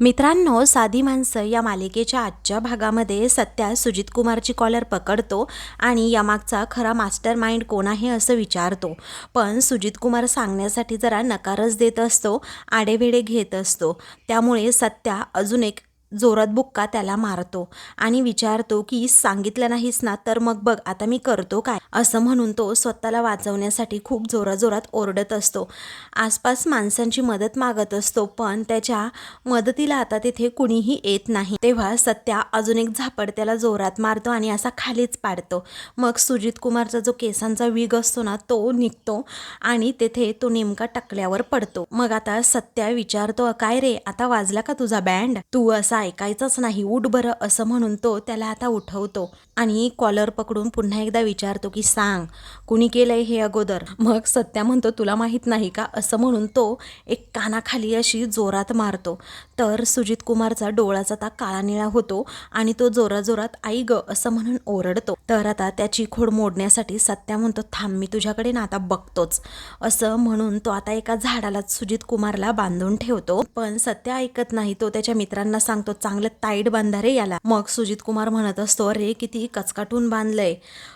मित्रांनो साधी माणसं या मालिकेच्या आजच्या भागामध्ये सत्या सुजित कुमारची कॉलर पकडतो आणि यामागचा खरा मास्टर माइंड कोण आहे असं विचारतो. पण सुजित कुमार सांगण्यासाठी जरा नकारच देत असतो आडेवेडे घेत असतो. त्यामुळे सत्या अजून एक जोरात बुक्का त्याला मारतो आणि विचारतो की सांगितलं नाहीस ना तर मग बघ आता मी करतो काय? असं म्हणून तो स्वतःला वाचवण्यासाठी खूप जोराजोरात ओरडत असतो. आसपास माणसांची मदत मागत असतो पण त्याच्या मदतीला आता तिथे कुणीही येत नाही. तेव्हा सत्या अजून एक झापड त्याला जोरात मारतो आणि असा खालीच पाडतो. मग सुजित कुमारचा जो केसांचा विग असतो ना तो निघतो आणि तेथे तो नेमका टकल्यावर पडतो. मग आता सत्या विचारतो काय रे आता वाजला का तुझा बँड? तू असा ऐकायचंच नाही उठ बरं असं म्हणून तो त्याला आता उठवतो. आणि कॉलर पकडून पुन्हा एकदा विचारतो की सांग कुणी केलंय हे अगोदर? मग सत्या म्हणतो तुला माहीत नाही का? असं म्हणून तो एक कानाखाली अशी जोरात मारतो. तर सुजित कुमारचा डोळाचा ता काळा निळा होतो आणि तो जोराजोरात आई ग असं म्हणून ओरडतो. तर आता त्याची खोड मोडण्यासाठी सत्या म्हणतो थांब मी तुझ्याकडे ना आता बघतोच. असं म्हणून तो आता एका झाडाला सुजित कुमारला बांधून ठेवतो. पण सत्या ऐकत नाही तो त्याच्या मित्रांना सांगतो चांगलं ताईट बांधा रे याला. मग सुजित कुमार म्हणत असतो अरे किती कचकाटून बांधलंय.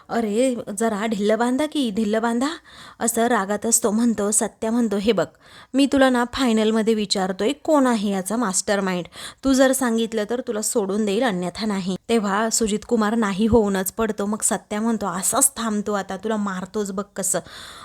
अरे जरा ढिल्ल बांधा की ढिल्ल बांधा. असं रागात असतो म्हणतो सत्या म्हणतो हे बघ मी तुला ना फायनलमध्ये विचारतोय कोण आहे याचा मास्टर माइंड तू जर सांगितलं तर तुला सोडून देईल अन्यथा नाही. तेव्हा सुजित कुमार नाही होऊनच पडतो मग सत्या म्हणतो असाच थांबतो आता तुला मारतोच बघ कसं.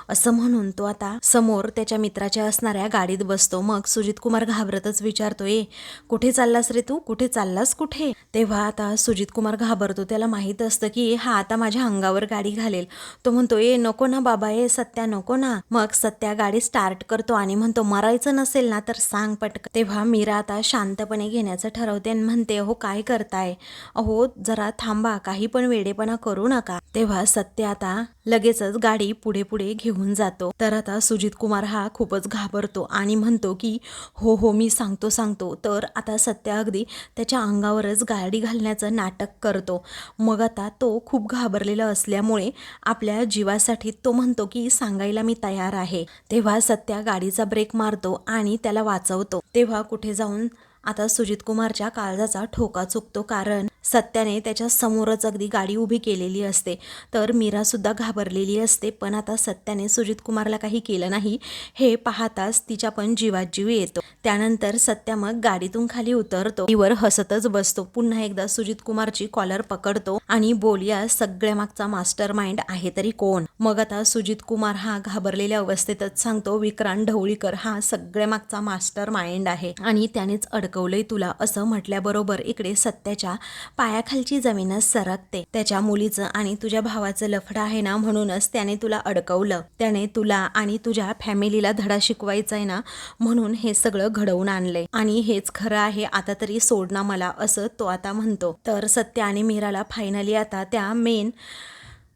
असं म्हणून तो आता समोर त्याच्या मित्राच्या असणाऱ्या गाडीत बसतो. मग सुजित कुमार घाबरतच विचारतो ए कुठे चाललास रे तू? कुठे चाललास कुठे? तेव्हा आता सुजित कुमार घाबरतो. त्याला माहीत असतं की हा आता माझ्या अंगावर गाडी घालेल. तो म्हणतो ए नको ना बाबा ए सत्या नको ना. मग सत्या गाडी स्टार्ट करतो आणि म्हणतो मरायचं नसेल ना तर सांग पटक तेव्हा मीरा आता शांतपणे घेण्याचं ठरवते आणि म्हणते हो काय करताय? अहो जरा थांबा काही पण वेडेपणा करू नका. तेव्हा सत्य आता लगेचच गाडी पुढे पुढे घेऊन जातो. तर आता सुजित कुमार हा खूपच घाबरतो आणि म्हणतो की हो हो मी सांगतो सांगतो. तर आता सत्या अगदी त्याच्या अंगावरच गाडी घालण्याचं नाटक करतो. मग आता तो खूप घाबरलेला असल्यामुळे आपल्या जीवासाठी तो म्हणतो की सांगायला मी तयार आहे. तेव्हा सत्या गाडीचा ब्रेक मारतो आणि त्याला वाचवतो. तेव्हा कुठे जाऊन आता सुजित कुमारच्या काळजाचा ठोका चुकतो कारण सत्याने त्याच्या समोरच अगदी गाडी उभी केलेली असते. तर मीरासुद्धा घाबरलेली असते. पण आता सत्याने सुजित कुमारला काही केलं नाही. हे पाहताच तिच्या पण जीवात जीव येतो. त्यानंतर सत्या मग गाडीतून खाली उतरतो. वर हसतच बसतो. पुन्हा एकदा सुजित कुमारची कॉलर पकडतो आणि बोलिया सगळ्या मागचा मास्टर माइंड आहे तरी कोण? मग आता सुजित कुमार हा घाबरलेल्या अवस्थेतच सांगतो विक्रांत ढवळीकर हा सगळ्या मागचा मास्टर माइंड आहे आणि त्यानेच अडकवलंय तुला असं म्हटल्याबरोबर इकडे सत्याच्या पायाखालची जमीनच सरकते. त्याच्या मुलीचं आणि तुझ्या भावाचं लफडं आहे ना म्हणूनच त्याने तुला अडकवलं. त्याने तुला आणि तुझ्या फॅमिलीला धडा शिकवायचा आहे ना म्हणून हे सगळं घडवून आणले. आणि हेच खरं आहे आता तरी सोड ना मला असं तो आता म्हणतो. तर सत्य आणि मीराला फायनली आता त्या मेन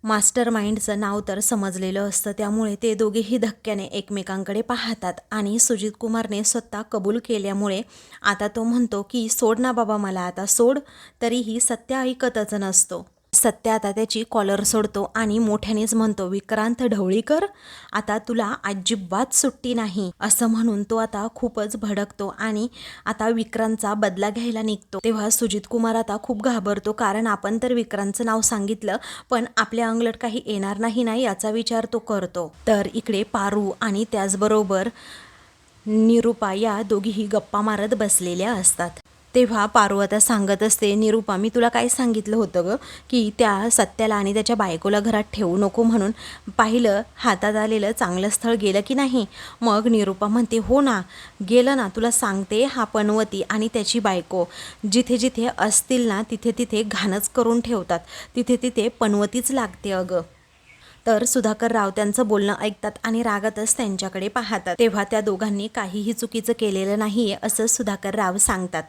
मास्टर माइंडचं नाव तर समजलेलं असतं. त्यामुळे ते दोघेही धक्क्याने एकमेकांकडे पाहतात. आणि सुजित कुमारने स्वतः कबूल केल्यामुळे आता तो म्हणतो की सोड ना बाबा मला आता सोड. तरीही सत्य ऐकतच नसतो. सत्य आता त्याची कॉलर सोडतो आणि मोठ्यानेच म्हणतो विक्रांत ढवळीकर आता तुला अजिबात सुट्टी नाही. असं म्हणून तो आता खूपच भडकतो आणि आता विक्रांतचा बदला घ्यायला निघतो. तेव्हा सुजित कुमार आता खूप घाबरतो कारण आपण तर विक्रांतचं नाव सांगितलं पण आपल्या अंगलट काही येणार नाही ना याचा विचार तो करतो. तर इकडे पारू आणि त्याचबरोबर निरुपा या दोघीही गप्पा मारत बसलेल्या असतात. तेव्हा पार्वता सांगत असते निरुपा मी तुला काय सांगितलं होतं ग? की त्या सत्याला आणि त्याच्या बायकोला घरात ठेवू नको म्हणून पाहिलं हातात आलेलं चांगलं स्थळ गेलं की नाही? मग निरुपा म्हणते हो ना गेलं ना तुला सांगते हा पनवती आणि त्याची बायको जिथे जिथे असतील ना तिथे तिथे घाणच करून ठेवतात. तिथे तिथे पनवतीच लागते अगं. तर सुधाकर राव त्यांचं बोलणं ऐकतात आणि रागातच त्यांच्याकडे पाहतात. तेव्हा त्या दोघांनी काहीही चुकीचं केलेलं नाहीये असं सुधाकर राव सांगतात.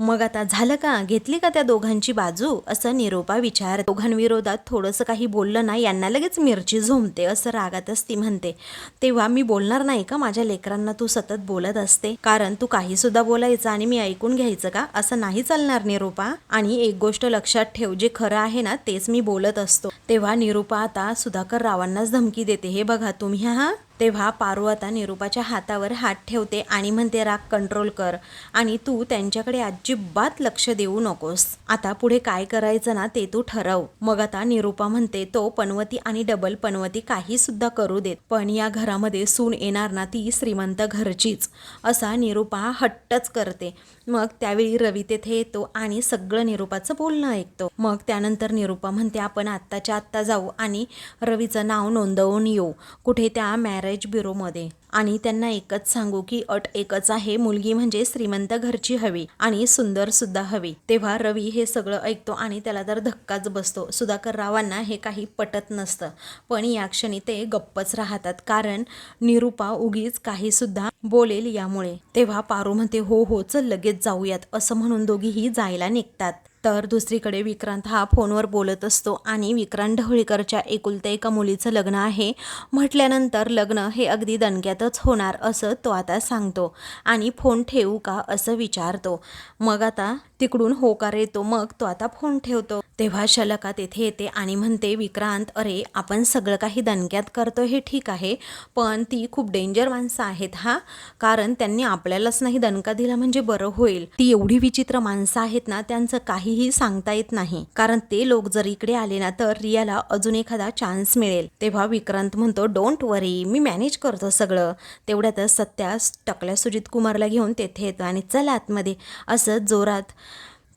मग आता झालं का? घेतली का त्या दोघांची बाजू? असं निरोपा विचार दोघांविरोधात थोडंसं काही बोललं ना यांना लगेच मिरची झोमते असं रागातच ती म्हणते. तेव्हा मी बोलणार नाही का? माझ्या लेकरांना तू सतत बोलत असते. कारण तू काही सुद्धा बोलायचं आणि मी ऐकून घ्यायचं का? असं नाही चालणार निरोपा. आणि एक गोष्ट लक्षात ठेव जे खरं आहे ना तेच मी बोलत असतो. तेव्हा निरूपा आता सुधाकर रावांनाच धमकी देते. हे बघा तुम्ही हा तेव्हा पारू आता निरूपाच्या हातावर हात ठेवते आणि म्हणते राग कंट्रोल कर आणि तू त्यांच्याकडे अजिबात लक्ष देऊ नकोस. आता पुढे काय करायचं ना ते तू ठरव. मग आता निरूपा म्हणते तो पनवती आणि डबल पनवती काही सुद्धा करू देत. पण या घरामध्ये सून येणार ना ती श्रीमंत घरचीच. असा निरूपा हट्टच करते. मग त्यावेळी रवी तेथे येतो आणि सगळं निरूपाचं बोलणं ऐकतो. मग त्यानंतर निरूपा म्हणते आपण आत्ताच्या आत्ता जाऊ आणि रवीचं नाव नोंदवून येऊ. कुठे त्या मॅ मॅरेज ब्युरोमध्ये. आणि त्यांना एकच सांगू की अट एकच आहे मुलगी म्हणजे श्रीमंत घरची हवी आणि सुंदर सुद्धा हवी. तेव्हा रवी हे सगळं ऐकतो आणि त्याला तर धक्काच बसतो. सुधाकर रावांना हे काही पटत नसतं. पण या क्षणी ते गप्पच राहतात कारण निरूपा उगीच काही सुद्धा बोलेल यामुळे. तेव्हा पारू म्हणते हो हो चल लगेच जाऊयात. असं म्हणून दोघीही जायला निघतात. तर दुसरीकडे विक्रांत हा फोनवर बोलत असतो आणि विक्रांत ढवळीकरच्या एकुलत्या एका मुलीचं लग्न आहे. म्हटल्यानंतर लग्न हे अगदी दणक्यातच होणार असं तो आता सांगतो आणि फोन ठेवू का असं विचारतो. मग आता तिकडून होकार येतो मग तो आता फोन ठेवतो. तेव्हा शलका तेथे येते आणि म्हणते विक्रांत अरे आपण सगळं काही दणक्यात करतो हे ठीक आहे पण ती खूप डेंजर माणसं आहेत हा? कारण त्यांनी आपल्यालाच नाही दणका दिला म्हणजे बरं होईल. ती एवढी विचित्र माणसं आहेत ना त्यांचं काहीही सांगता येत नाही. कारण ते लोक जर इकडे आले ना तर रियाला अजून एखादा चान्स मिळेल. तेव्हा विक्रांत म्हणतो डोंट वरी मी मॅनेज करतो सगळं. तेवढ्यातच सत्या टकल्या सुजित कुमारला घेऊन तेथे येतो आणि चल आतमध्ये असं जोरात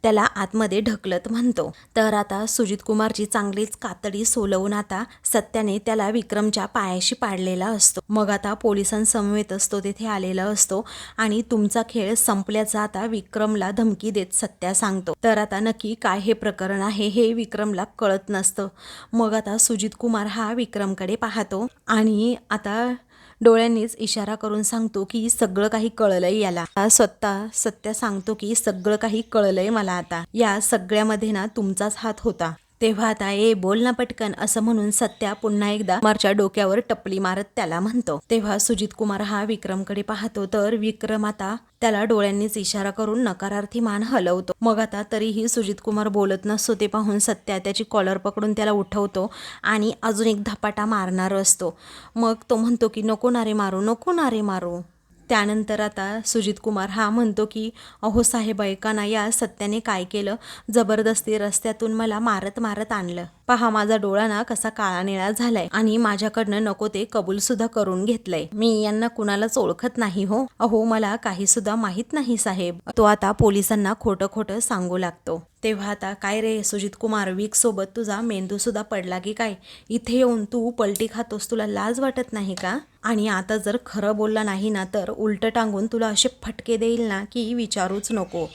त्याला आतमध्ये ढकलत म्हणतो. तर आता सुजित कुमारची चांगलीच कातडी सोलवून आता सत्याने त्याला विक्रमच्या पायाशी पाडलेला असतो. मग आता पोलिसांसमवेत असतो तेथे आलेला असतो आणि तुमचा खेळ संपल्याचा आता विक्रमला धमकी देत सत्या सांगतो. तर आता नक्की काय हे प्रकरण आहे हे विक्रमला कळत नसतं. मग आता सुजित कुमार हा विक्रमकडे पाहतो आणि आता डोळ्यांनीच इशारा करून सांगतो की सगळं काही कळलंय याला. आता स्वतः सत्य सांगतो की सगळं काही कळलंय मला आता. या सगळ्यामध्ये ना तुमचाच हात होता. तेव्हा आता ए बोल ना पटकन असं म्हणून सत्या पुन्हा एकदा कुमारच्या डोक्यावर टपली मारत त्याला म्हणतो. तेव्हा सुजित कुमार हा विक्रमकडे पाहतो तर विक्रम आता त्याला डोळ्यांनीच इशारा करून नकारार्थी मान हलवतो. मग आता तरीही सुजित कुमार बोलत नसतो ते पाहून सत्या त्याची कॉलर पकडून त्याला उठवतो आणि अजून एक धपाटा मारणार असतो. मग तो म्हणतो की नको नारे मारू नको नारे मारू. त्यानंतर आता सुजित कुमार हा म्हणतो की अहो साहेब ऐका ना या सत्याने काय केलं? जबरदस्ती रस्त्यातून मला मारत मारत आणलं. पहा माझा डोळा ना कसा काळा निळा झालाय आणि माझ्याकडनं नको ते कबूल सुद्धा करून घेतलंय. मी यांना कुणालाच ओळखत नाही हो. अहो मला काही सुद्धा माहीत नाही साहेब. तो आता पोलिसांना खोटं खोटं सांगू लागतो. तेव्हा आता काय रे सुजित कुमार वीक सोबत तुझा मेंदू सुद्धा पडला की काय? इथे येऊन तू पलटी खातोस तुला लाज वाटत नाही का? आणि आता जर खरं बोलला नाही ना तर उलट टांगून तुला असे फटके देईल ना की विचारूच नको.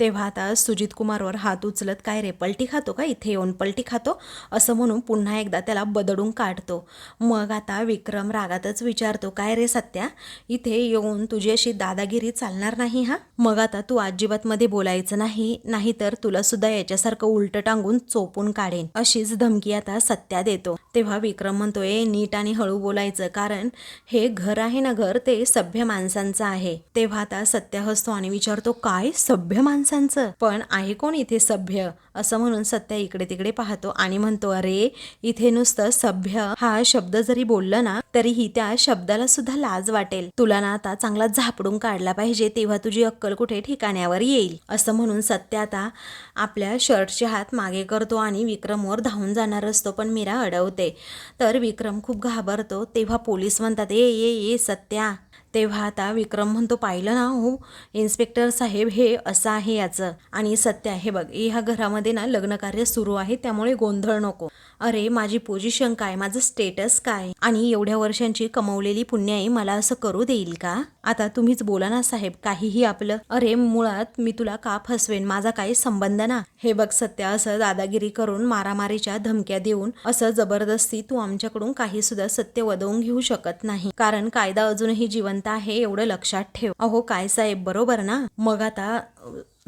तेव्हा आता सुजित कुमारवर हात उचलत काय रे पलटी खातो का? इथे येऊन पलटी खातो? असं म्हणून पुन्हा एकदा त्याला बदडून काढतो. मग आता विक्रम रागातच विचारतो काय रे सत्या इथे येऊन तुझी अशी दादागिरी चालणार नाही हा? मग आता तू अजिबात मध्ये बोलायचं नाही नाहीतर तुला सुद्धा याच्यासारखं उलट टांगून चोपून काढेन अशीच धमकी आता सत्या देतो. तेव्हा विक्रम म्हणतो नीट आणि हळू बोलायचं कारण हे घर आहे ना घर ते सभ्य माणसांचं आहे. तेव्हा आता सत्या हसतो आणि विचारतो काय सभ्य माणसं माणसांचं. पण आहे कोण इथे सभ्य? असं म्हणून सत्या इकडे तिकडे पाहतो आणि म्हणतो अरे इथे नुसतं सभ्य. हा शब्द जरी बोललं ना तरीही त्या शब्दाला सुद्धा लाज वाटेल. तुला ना आता चांगला झापडून काढला पाहिजे तेव्हा तुझी अक्कल कुठे ठिकाण्यावर येईल. असं म्हणून सत्य आता आपल्या शर्टचे हात मागे करतो आणि विक्रमवर धावून जाणार असतो पण मीरा अडवते. तर विक्रम खूप घाबरतो. तेव्हा पोलीस म्हणतात ए ये ये सत्या. तेव्हा आता विक्रम म्हणतो पाहिलं ना हो इन्स्पेक्टर साहेब हे असं आहे याचं आणि सत्य आहे. बघ ह्या घरामध्ये ना लग्नकार्य सुरू आहे त्यामुळे गोंधळ नको. अरे माझी पोझिशन काय? माझं स्टेटस काय? आणि एवढ्या वर्षांची कमवलेली पुण्याई मला असं करू देईल का? आता तुम्हीच बोला ना साहेब काहीही आपलं. अरे मुळात मी तुला का फसवेन? माझा काही संबंध ना? हे बघ सत्य असं दादागिरी करून मारामारीच्या धमक्या देऊन असं जबरदस्ती तू आमच्याकडून काही सुद्धा सत्य वदवून घेऊ शकत नाही. कारण कायदा अजूनही जिवंत आहे एवढं लक्षात ठेव. अहो काय साहेब बरोबर ना? मग आता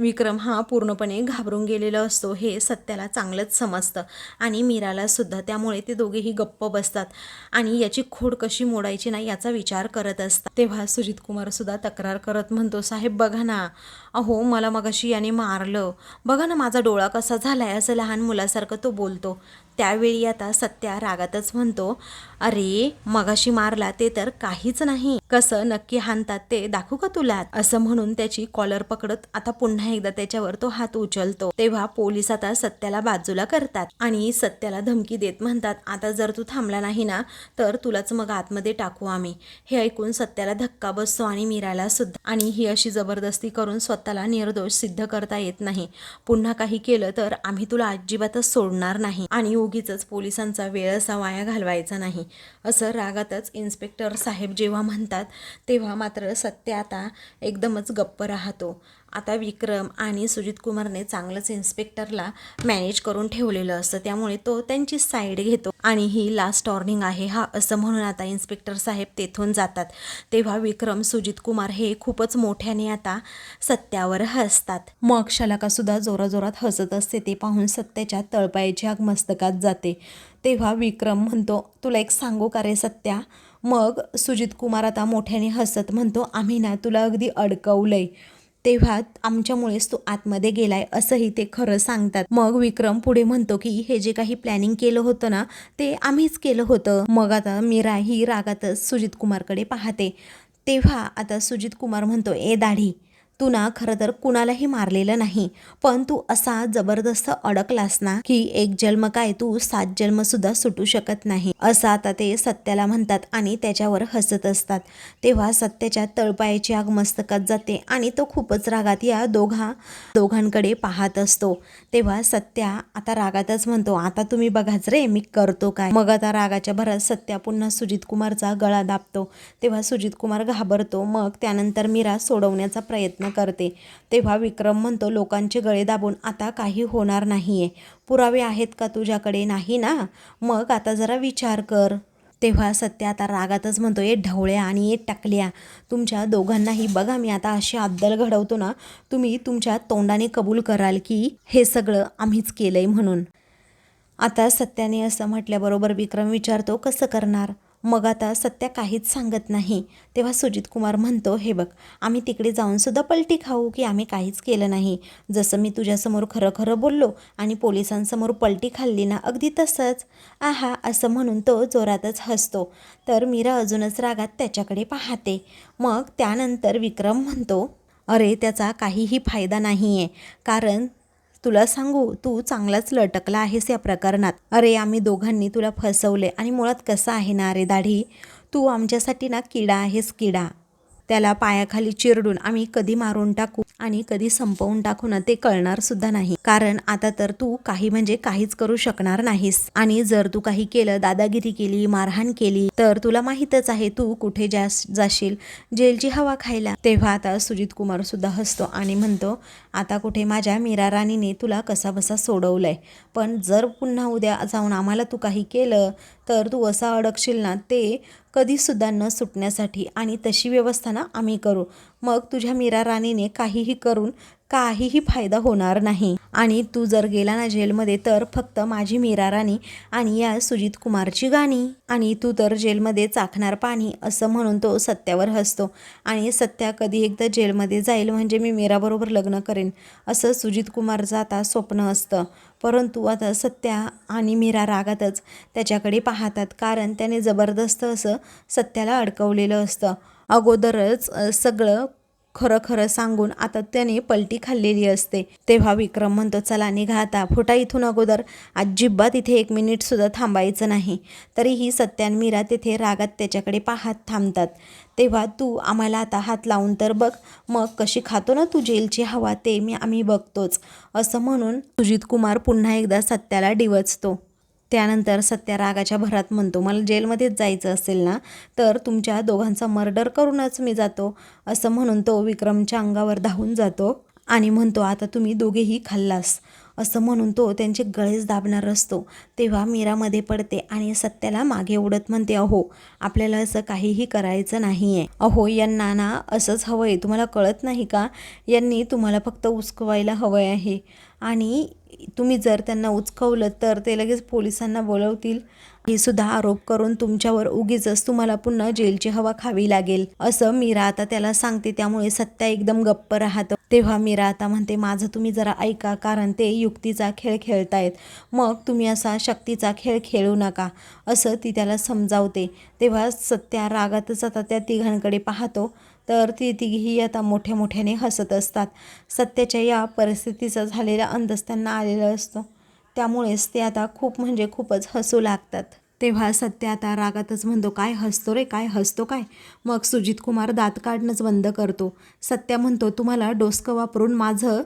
विक्रम हा पूर्णपणे घाबरून गेलेला असतो हे सत्याला चांगलंच समजतं. आणि मीराला सुद्धा त्यामुळे ते दोघेही गप्प बसतात. आणि याची खोड कशी मोडायची नाही याचा विचार करत असतात. तेव्हा सुजित कुमार सुद्धा तक्रार करत म्हणतो साहेब बघा ना. अहो मला मगाशी याने मारलं. बघा ना माझा डोळा कसा झालाय असं लहान मुलासारखं तो बोलतो. त्यावेळी आता सत्या रागातच म्हणतो अरे मगाशी मारला ते तर काहीच नाही. कसं नक्की हाणतात ते दाखवू का तुला? असं म्हणून त्याची कॉलर पकडत आता पुन्हा एकदा त्याच्यावर तो हात उचलतो. तेव्हा पोलीस आता सत्याला बाजूला करतात आणि सत्याला धमकी देत म्हणतात आता जर तू थांबला नाही ना तर तुलाच मग आतमध्ये टाकू आम्ही. हे ऐकून सत्याला धक्का बसतो आणि मीराला सुद्धा. आणि ही अशी जबरदस्ती करून स्वतःला निर्दोष सिद्ध करता येत नाही. पुन्हा काही केलं तर आम्ही तुला अजिबातच सोडणार नाही. आणि उगीच पोलिसांचा वेळ असा वाया घालवायचा नाही. असं रागातच इन्स्पेक्टर साहेब जेव्हा म्हणतात तेव्हा मात्र सत्य आता एकदमच गप्प राहतो. आता विक्रम आणि सुजित कुमारने चांगलंच इन्स्पेक्टरला मॅनेज करून ठेवलेलं असतं. त्यामुळे तो त्यांची साईड घेतो आणि ही लास्ट वॉर्निंग आहे. हा असं म्हणून आता इन्स्पेक्टर साहेब तेथून जातात. तेव्हा विक्रम सुजित कुमार हे खूपच मोठ्याने आता सत्यावर हसतात. मग शलाकासुद्धा जोराजोरात हसत असते. ते पाहून सत्याच्या तळपायाची आग मस्तकात जाते. तेव्हा विक्रम म्हणतो तुला एक सांगू का रे सत्या? मग सुजित कुमार आता मोठ्याने हसत म्हणतो आम्ही ना तुला अगदी अडकवलंय. तेव्हा आमच्यामुळेच तू आतमध्ये गेलाय असंही ते खरं सांगतात. मग विक्रम पुढे म्हणतो की हे जे काही प्लॅनिंग केलं होतं ना ते आम्हीच केलं होतं. मग आता मीरा ही रागातच सुजित कुमारकडे पाहते. तेव्हा आता सुजित कुमार म्हणतो ए दाढी तू ना खरं तर कुणालाही मारलेलं नाही. पण तू असा जबरदस्त अडकलास ना की एक जन्म काय तू सात जन्म सुद्धा सुटू शकत नाही. असं आता ते सत्याला म्हणतात आणि त्याच्यावर हसत असतात. तेव्हा सत्याच्या तळपायाची आग मस्तकात जाते आणि तो खूपच रागात या दोघा दोघांकडे पाहत असतो. तेव्हा सत्या आता रागातच म्हणतो आता तुम्ही बघाच रे मी करतो काय? मग आता रागाच्या भरात सत्या पुन्हा सुजित कुमारचा गळा दाबतो. तेव्हा सुजित कुमार घाबरतो. मग त्यानंतर मीरा सोडवण्याचा प्रयत्न करते. तेव्हा विक्रम म्हणतो लोकांचे गळे दाबून आता काही होणार नाहीये. पुरावे आहेत का तुझ्याकडे? नाही ना? मग आता जरा विचार कर. तेव्हा सत्य आता रागातच म्हणतो ये ढवळ्या आणि ये टाकल्या. तुमच्या दोघांनाही बघा मी आता अशी अद्दल घडवतो ना तुम्ही तुमच्या तोंडाने कबूल कराल की हे सगळं आम्हीच केलंय म्हणून. आता सत्याने असं म्हटल्याबरोबर विक्रम विचारतो कसं करणार? मग आता सत्या काहीच सांगत नाही. तेव्हा सुजित कुमार म्हणतो हे बघ आम्ही तिकडे जाऊनसुद्धा पलटी खाऊ की आम्ही काहीच केलं नाही. जसं मी तुझ्यासमोर खरं खरं बोललो आणि पोलिसांसमोर पलटी खाल्ली ना अगदी तसंच. आहा असं म्हणून तो जोरातच हसतो. तर मीरा अजूनच रागात त्याच्याकडे पाहते. मग त्यानंतर विक्रम म्हणतो अरे त्याचा काहीही फायदा नाही आहे कारण तुला सांगू तू चांगलाच लटकला आहेस या प्रकरणात. अरे आम्ही दोघांनी तुला फसवले आणि मुळात कसं आहे ना अरे दाढी? तू आमच्यासाठी ना किडा आहेस किडा. त्याला पायाखाली चिरडून आम्ही कधी मारून टाकू आणि कधी संपवून टाकू ना ते कळणार सुद्धा नाही. कारण आता तर तू काही म्हणजे काहीच करू शकणार नाहीस. आणि जर तू काही केलं दादागिरी केली मारहाण केली तर तुला माहीतच आहे तू कुठे जाशील. जेलची हवा खायला. तेव्हा आता सुजित कुमार सुद्धा हसतो आणि म्हणतो आता कुठे माझ्या मीरा राणीने तुला कसा बसा सोडवलंय. पण जर पुन्हा उद्या जाऊन आम्हाला तू काही केलं तर तू असा अडकशील ना ते कधीसुद्धा न सुटण्यासाठी. आणि तशी व्यवस्था ना आम्ही करू. मग तुझ्या मीरा राणीने काहीही करून काहीही फायदा होणार नाही. आणि तू जर गेला ना जेलमध्ये तर फक्त माझी मीरा राणी आणि या सुजित कुमारची गाणी. आणि तू तर जेलमध्ये चाखणार पाणी असं म्हणून तो सत्यावर हसतो. आणि सत्या कधी एकदा जेलमध्ये जाईल म्हणजे मी मीराबरोबर लग्न करेन असं सुजित कुमारचं आता स्वप्न असतं. परंतु आता सत्या आणि मीरा रागातच त्याच्याकडे पाहतात कारण त्याने जबरदस्त असं सत्याला अडकवलेलं असतं. अगोदरच सगळं खरं खरं सांगून आता त्याने पलटी खाल्लेली असते. तेव्हा विक्रम म्हणतो चला निघा आता. फुटा इथून अगोदर अजिबात इथे एक मिनिटसुद्धा थांबायचं नाही. तरीही सत्यान मीरा तेथे रागात त्याच्याकडे पाहत थांबतात. तेव्हा तू आम्हाला आता हात लावून तर बघ. मग कशी खातो ना तू जेलची हवा ते मी आम्ही बघतोच. असं म्हणून सुजित कुमार पुन्हा एकदा सत्याला डिवचतो. त्यानंतर सत्या रागाच्या भरात म्हणतो मला जेलमध्येच जायचं असेल ना तर तुमच्या दोघांचा मर्डर करूनच मी जातो असं म्हणून तो विक्रमच्या अंगावर धावून जातो आणि म्हणतो आता तुम्ही दोघेही खाल्लास असं म्हणून तो त्यांचे गळेच दाबणार असतो. तेव्हा मीरामध्ये पडते आणि सत्याला मागे उडत म्हणते अहो आपल्याला असं काहीही करायचं नाही आहे अहो यांना ना असंच हवं आहे तुम्हाला कळत नाही का? यांनी तुम्हाला फक्त उचकवायला हवं आहे. आणि तुम्ही जर त्यांना उचकवलं तर ते लगेच पोलिसांना बोलवतील. हे सुद्धा आरोप करून तुमच्यावर उगीच तुम्हाला पुन्हा जेलची हवा खावी लागेल असं मीरा आता त्याला सांगते. त्यामुळे सत्या एकदम गप्प राहतं. तेव्हा मीरा आता म्हणते माझं तुम्ही जरा ऐका कारण ते युक्तीचा खेळ खेळतायत. मग तुम्ही असा शक्तीचा खेळ खेळू नका असं ती त्याला समजावते. तेव्हा सत्या रागातच आता त्या तिघांकडे पाहतो. तर ती तिघीही आता मोठ्या मोठ्याने हसत असतात. सत्याच्या या परिस्थितीचा झालेला अंदाज त्यांना आलेला असतो. त्यामुळेच ते आता खूप म्हणजे खूपच हसू लागतात. तेव्हा सत्य आता रागातच म्हणतो काय हसतो रे? काय हसतो काय? मग सुजित कुमार दात काढणंच बंद करतो. सत्या म्हणतो तुम्हाला डोसकं वापरून माझं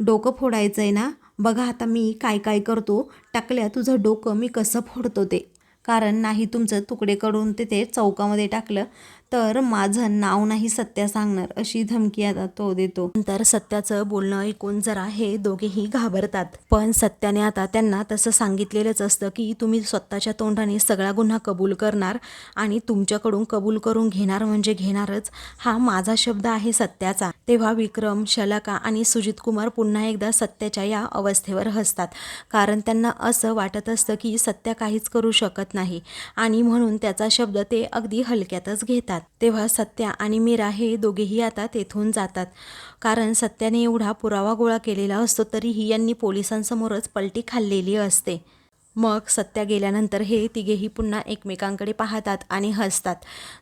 डोकं फोडायचं आहे ना? बघा आता मी काय काय करतो. टाकल्या तुझं डोकं मी कसं फोडतो ते? कारण नाही तुमचं तुकडे करून तिथे चौकामध्ये टाकलं तर माझं नाव नाही सत्या सांगणार अशी धमकी आता तो देतो. नंतर सत्याचं बोलणं ऐकून जरा हे दोघेही घाबरतात. पण सत्याने आता त्यांना तसं सांगितलेलंच असतं की तुम्ही स्वतःच्या तोंडाने सगळा गुन्हा कबूल करणार आणि तुमच्याकडून कबूल करून घेणार म्हणजे घेणारच हा माझा शब्द आहे सत्याचा. तेव्हा विक्रम शलाका आणि सुजित कुमार पुन्हा एकदा सत्याच्या या अवस्थेवर हसतात कारण त्यांना असं वाटत असतं की सत्य काहीच करू शकत नाही आणि म्हणून त्याचा शब्द ते अगदी हलक्यातच घेतात. तेव्हा सत्या आणि मीरा हे दोघेही आता तेथून जातात. कारण सत्याने एवढा पुरावा गोळा केलेला असतो तरीही यांनी पोलिसांसमोरच पलटी खाल्लेली असते. मग सत्या गेल्यानंतर हे तिघेही पुन्हा एकमेकांकडे पाहतात आणि हसतात.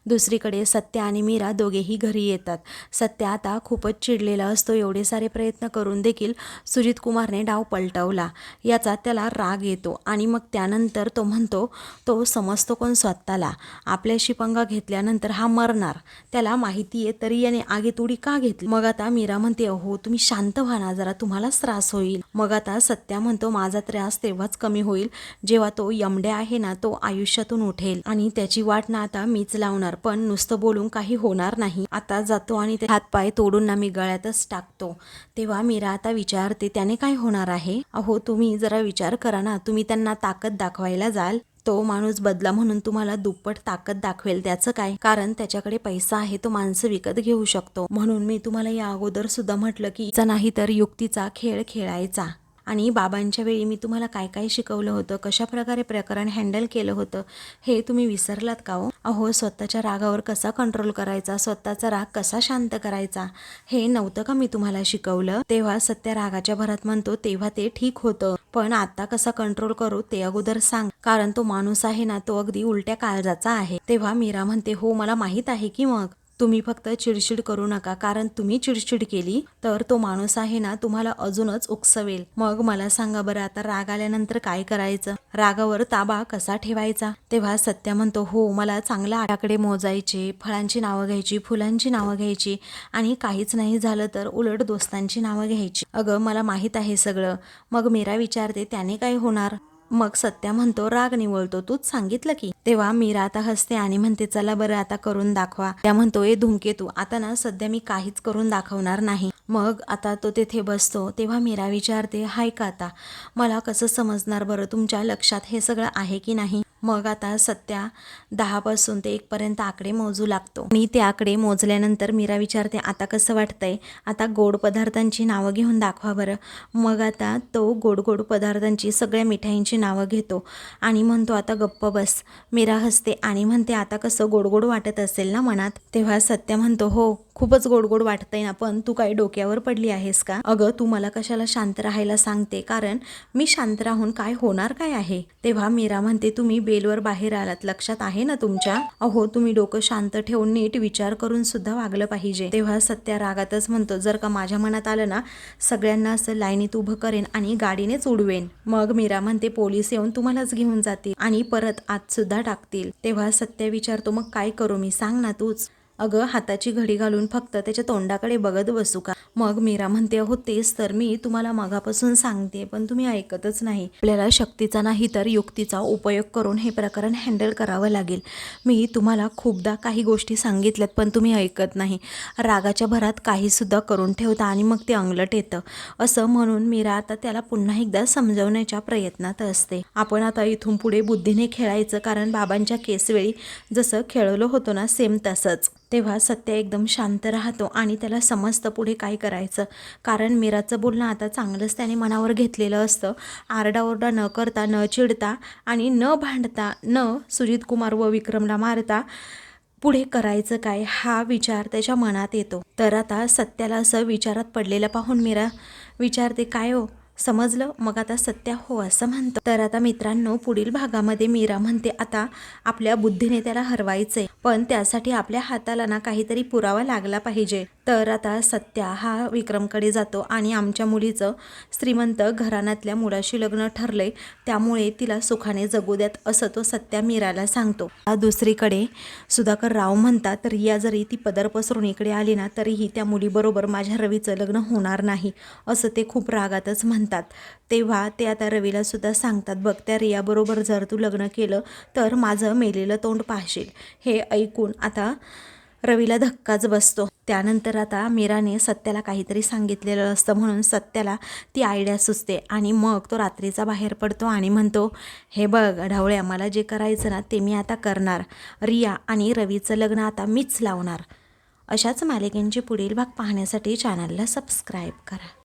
दुसरीकडे सत्या आणि मीरा दोघेही घरी येतात. सत्या आता खूपच चिडलेला असतो. एवढे सारे प्रयत्न करून देखील सुजित कुमारने डाव पलटवला. याचा त्याला राग येतो आणि मग त्यानंतर तो म्हणतो तो समजतो कोण स्वतःला. आपल्याशी पंगा घेतल्यानंतर हा मरणार. त्याला माहिती आहे तरी याने आगीत उडी का घेतली? मग आता मीरा म्हणते अहो तुम्ही शांत व्हा ना. जरा तुम्हालाच त्रास होईल. मग आता सत्या म्हणतो माझा त्रास तेव्हाच कमी होईल जेव्हा तो यमड्या आहे ना तो आयुष्यातून उठेल. आणि त्याची वाट ना आता मीच लावणार पण नुसतं बोलून काही होणार नाही. आता जातो आणि ते हातपाय तोडून ना मी गळ्यातच टाकतो. तेव्हा मीरा आता विचारते त्याने काय होणार आहे? अहो तुम्ही जरा विचार करा ना तुम्ही त्यांना ताकद दाखवायला जाल. तो माणूस बदला म्हणून तुम्हाला दुप्पट ताकद दाखवेल त्याचं काय? कारण त्याच्याकडे पैसा आहे तो माणसं विकत घेऊ शकतो. म्हणून मी तुम्हाला या अगोदर सुद्धा म्हटलं की नाही तर युक्तीचा खेळ खेळायचा. आणि बाबांच्या वेळी मी तुम्हाला काय काय शिकवलं होतं कशा प्रकारे प्रकरण हँडल केलं होतं हे तुम्ही विसरलात का हो? अहो स्वतःच्या रागावर कसा कंट्रोल करायचा? स्वतःचा राग कसा शांत करायचा? हे नव्हतं का मी तुम्हाला शिकवलं? तेव्हा सत्य रागाच्या भरात म्हणतो तेव्हा ते ठीक होतं. पण आता कसा कंट्रोल करू ते अगोदर सांग. कारण तो माणूस आहे ना तो अगदी उलट्या काळजाचा आहे. तेव्हा मीरा म्हणते हो मला माहीत आहे की मग? तुम्ही फक्त चिडचिड करू नका. कारण तुम्ही चिडचिड केली तर तो माणूस आहे ना तुम्हाला अजूनच उकसवेल. मग मला सांगा बरं आता राग आल्यानंतर काय करायचं? रागावर ताबा कसा ठेवायचा? तेव्हा सत्य म्हणतो हो मला चांगल्या आटाकडे मोजायचे फळांची नावं घ्यायची फुलांची नावं घ्यायची आणि काहीच नाही झालं तर उलट दोस्तांची नावं घ्यायची. अगं मला माहीत आहे सगळं. मग मीरा विचारते त्याने काय होणार? मग सत्या म्हणतो राग निवळतो तूच सांगितलं की. तेव्हा मीरा आता हसते आणि म्हणते चला बरं आता करून दाखवा. त्या म्हणतो ए धूमकेतू आता ना सध्या मी काहीच करून दाखवणार नाही. मग आता तो तेथे बसतो तेव्हा मीरा विचारते हाय का आता? मला कसं समजणार बरं? तुमच्या लक्षात हे सगळं आहे की नाही? मग आता सत्या दहापासून ते एकपर्यंत आकडे मोजू लागतो. आणि ते आकडे मोजल्यानंतर मीरा विचारते आता कसं वाटतंय? आता गोड पदार्थांची नावं घेऊन दाखवा बरं. मग आता तो गोड गोड पदार्थांची सगळ्या मिठाईंची नावं घेतो आणि म्हणतो आता गप्प बस. मीरा हसते आणि म्हणते आता कसं गोड गोड वाटत असेल ना मनात? तेव्हा सत्य म्हणतो हो. खूपच गोड गोड वाटतंय ना पण तू काही डोक्यावर पडली आहेस का? अगं तू मला कशाला शांत राहायला सांगते? कारण मी शांत राहून काय होणार काय आहे? तेव्हा मीरा म्हणते तुम्ही बेलवर बाहेर आलात. लक्षात आहे ना तुमच्या? अहो तुम्ही डोकं शांत ठेवून नीट विचार करून सुद्धा वागलं पाहिजे. तेव्हा सत्या रागातच म्हणतो जर का माझ्या मनात आलं ना सगळ्यांना असं लाईनीत उभं करेन आणि गाडीनेच उडवेन. मग मीरा म्हणते पोलीस येऊन तुम्हालाच घेऊन जातील आणि परत आत सुद्धा टाकतील. तेव्हा सत्य विचारतो मग काय करू मी? सांग ना तूच. अगं हाताची घडी घालून फक्त त्याच्या तोंडाकडे बघत बसू का? मग मीरा म्हणते होतेच तर मी तुम्हाला मगापासून सांगते पण तुम्ही ऐकतच नाही. आपल्याला शक्तीचा नाही तर युक्तीचा उपयोग करून हे प्रकरण हँडल करावं लागेल. मी तुम्हाला खूपदा काही गोष्टी सांगितल्यात पण तुम्ही ऐकत नाही. रागाच्या भरात काहीसुद्धा करून ठेवता आणि मग ते अंगलट येतं. असं म्हणून मीरा आता त्याला पुन्हा एकदा समजवण्याच्या प्रयत्नात असते. आपण आता इथून पुढे बुद्धीने खेळायचं कारण बाबांच्या केसवेळी जसं खेळलो होतो ना सेम तसंच. तेव्हा सत्य एकदम शांत राहतो आणि त्याला समजतं पुढे काय करायचं. कारण मीराचं बोलणं आता चांगलंच त्याने मनावर घेतलेलं असतं. आरडाओरडा न करता न चिडता आणि न भांडता न सुजित कुमार व विक्रमला मारता पुढे करायचं काय हा विचार त्याच्या मनात येतो. तर आता सत्याला असं विचारात पडलेलं पाहून मीरा विचारते काय हो समजलं? मग आता सत्या हो असं म्हणतो. तर आता मित्रांनो पुढील भागामध्ये मीरा म्हणते आता आपल्या बुद्धीने त्याला हरवायचंय. पण त्यासाठी आपल्या हाताला ना काहीतरी पुरावा लागला पाहिजे. तर आता सत्या हा विक्रमकडे जातो आणि आमच्या मुलीचं श्रीमंत घराण्यातल्या मुलाशी लग्न ठरलंय. त्यामुळे तिला सुखाने जगू द्यात असं तो सत्या मीराला सांगतो. दुसरीकडे सुधाकर राव म्हणतात रिया जरी ती पदर पसरून इकडे आली ना तरीही त्या मुलीबरोबर माझ्या रवीचं लग्न होणार नाही असं ते खूप रागातच म्हणतात. तेव्हा ते आता रवीला सुद्धा सांगतात बघ त्या रियाबरोबर जर तू लग्न केलं तर माझं मेलेलं तोंड पाहशील. हे ऐकून आता रवीला धक्काच बसतो. त्यानंतर आता मीराने सत्याला काहीतरी सांगितलेलं असतं म्हणून सत्याला ती आयडिया सुचते आणि मग तो रात्रीचा बाहेर पडतो आणि म्हणतो हे बघ ढावळ्या मला जे करायचं ना ते मी आता करणार. रिया आणि रवीचं लग्न आता मीच लावणार. अशाच मालिकेंचे पुढील भाग पाहण्यासाठी चॅनलला सबस्क्राईब करा.